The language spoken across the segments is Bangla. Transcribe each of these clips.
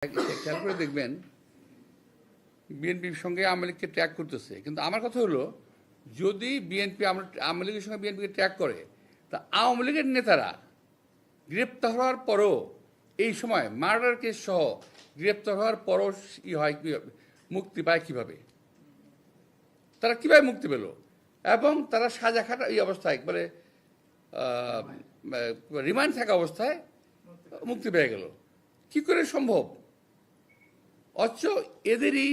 খেয়াল করে দেখবেন, বিএনপির সঙ্গে আওয়ামী লীগকে ট্র্যাক করতেছে। কিন্তু আমার কথা হলো, যদি বিএনপি আওয়ামী লীগের সঙ্গে বিএনপিকে ট্র্যাক করে, তা আওয়ামী লীগের নেতারা গ্রেপ্তার হওয়ার পরও এই সময় মার্ডার কেস সহ গ্রেপ্তার হওয়ার পরও ই হয় কীভাবে মুক্তি পায় কীভাবে? তারা কীভাবে মুক্তি পেল? এবং তারা সাজা খাটা এই অবস্থায় একবারে রিমান্ড থাকা অবস্থায় মুক্তি পেয়ে গেল। কি করে সম্ভব? অথচ এদেরই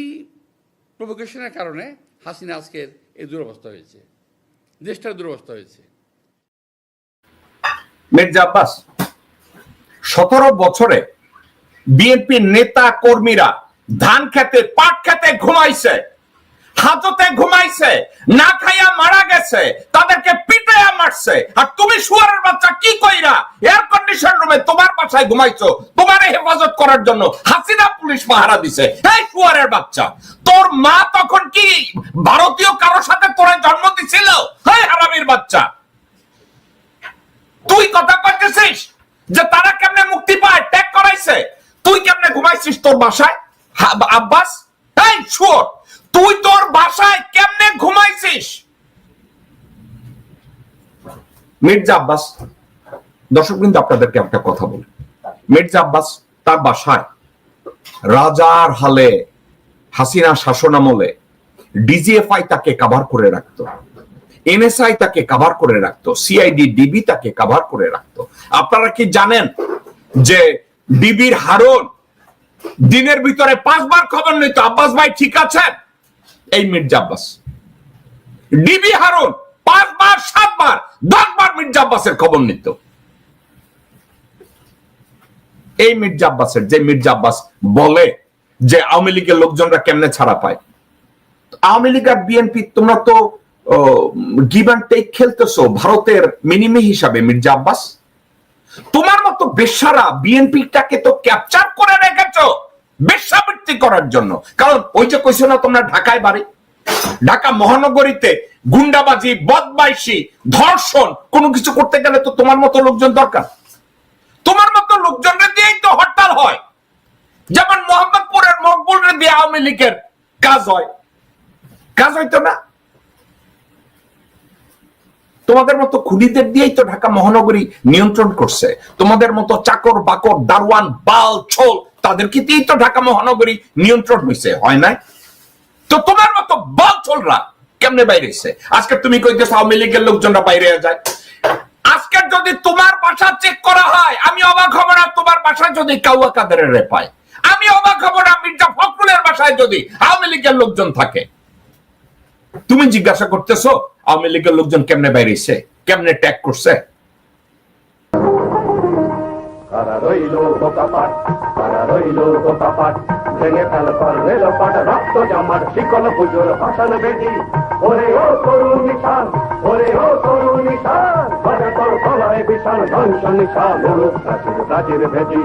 প্রভোকেশনের কারণে হাসিনা আজকের এই দুরবস্থা হয়েছে। দেশটার দুরবস্থা হয়েছে। সতেরো বছরে বিএনপি নেতা কর্মীরা ধান খেতে, পাট খেতে ঘুমাইছে, হাজতে ঘুমাইছে, না খাইয়া মারা গেছে, তাদেরকে মারছে আর তুমি শুয়ারের বাচ্চা কি কইরা? এয়ার কন্ডিশন রুমে তোমার বাসায় ঘুমাইছো। তোমার হেফাজত করার জন্য হাসিনা পুলিশ পাহারা দিছে। এই শুয়ারের বাচ্চা, তোর মা তখন কি ভারতীয় সাথে জন্ম দিছিল? হ্যাঁ হারামির বাচ্চা। তুই কথা কইতেছিস যে তারা কেমনে মুক্তি পায়? ট্যাগ করাইছে। তুই কেমনে ঘুমাইছিস তোর বাসায়? আব্বাস? এই শুয়োর তুই তোর বাসায় কেমনে ঘুমাইছিস মির্জা আব্বাস, দর্শক কিন্তু আপনাদেরকে একটা কথা বলি। মির্জা আব্বাস তার বাসায় রাজার হালে হাসিনা শাসন আমলে ডিজিএফআই তাকে কাভার করে রাখতো, এনএসআই তাকে কাভার করে রাখতো, সিআইডি, ডিবি তাকে কাভার করে রাখতো। আপনারা কি জানেন যে ডিবির হারুন দিনের ভিতরে পাঁচবার খবর নিত, আব্বাস ভাই ঠিক আছেন? এই মির্জা আব্বাস। ডিবি হারুন মির্জা আব্বাসের খবর নিত। এই মির্জা আব্বাসের, যে মির্জা আব্বাস বলে যে আওয়ামী লীগের লোকজনরা কেমনে ছাড়া পায়। আওয়ামী লীগ আর বিএনপি, তোমরা তো গিভ অ্যান্ড টেক খেলতেছো ভারতের মিনিমি হিসাবে মির্জা আব্বাস। তোমার মতো বেশ্যারা বিএনপিটাকে তো ক্যাপচার করে রেখেছো বেশ্যাবৃত্তি করার জন্য। কারণ ওই যে কইছো না তোমরা ঢাকায় বাড়ি? ঢাকা মহানগরীতে গুন্ডাবাজি, বদমাইশি, ধর্ষণ, কোনো কিছু করতে গেলে তো তোমার মতো লোকজন দরকার। তোমার মতো লোকজনরা দিয়েই তো হরতাল হয়। যেমন মোহাম্মদপুরের মকবুলের দিয়ে আওয়ামী লীগের কাজ হয়। কাজ হইতো না। তোমাদের মতো খুনিদের দিয়েই তো ঢাকা মহানগরী নিয়ন্ত্রণ করছে। তোমাদের মতো চাকর, বাকর দারওয়ান বাল, ছোল তাদেরকে দিয়েই তো ঢাকা মহানগরী নিয়ন্ত্রণ হয়েছে হয় নাই? তো তোমার মতো বাল ছোলরা কেমনে বাইরেছে আজকে তুমি কইতেছ আওয়ামী লীগের লোকজনরা বাইরে যায়। আজকে যদি তোমার বাসা চেক করা হয়, আমি অবাক হব না তোমার বাসায় যদি কাউয়া কাদের পায়। আমি অবাক হব না মির্জা ফখরুলের বাসায় যদি আওয়ামী লীগের লোকজন থাকে। তুমি জিজ্ঞাসা করতেছো, আওয়ামী লীগের লোকজন কেমনে বাইরেছে কেমনে ট্যাগ করছে? কারা রইল বোকাপাট কারা রইল বোকাপাট ভেঙে ফেল, পর রেল পাট রক্ত জামার শিকল পুজোর ভাষণ বেদি ওরে ও তরু নিশান, ওরে ও তরু নিশান তোর বিশাল ধ্বংস নিশান প্রাচীর প্রাচীর ভেজি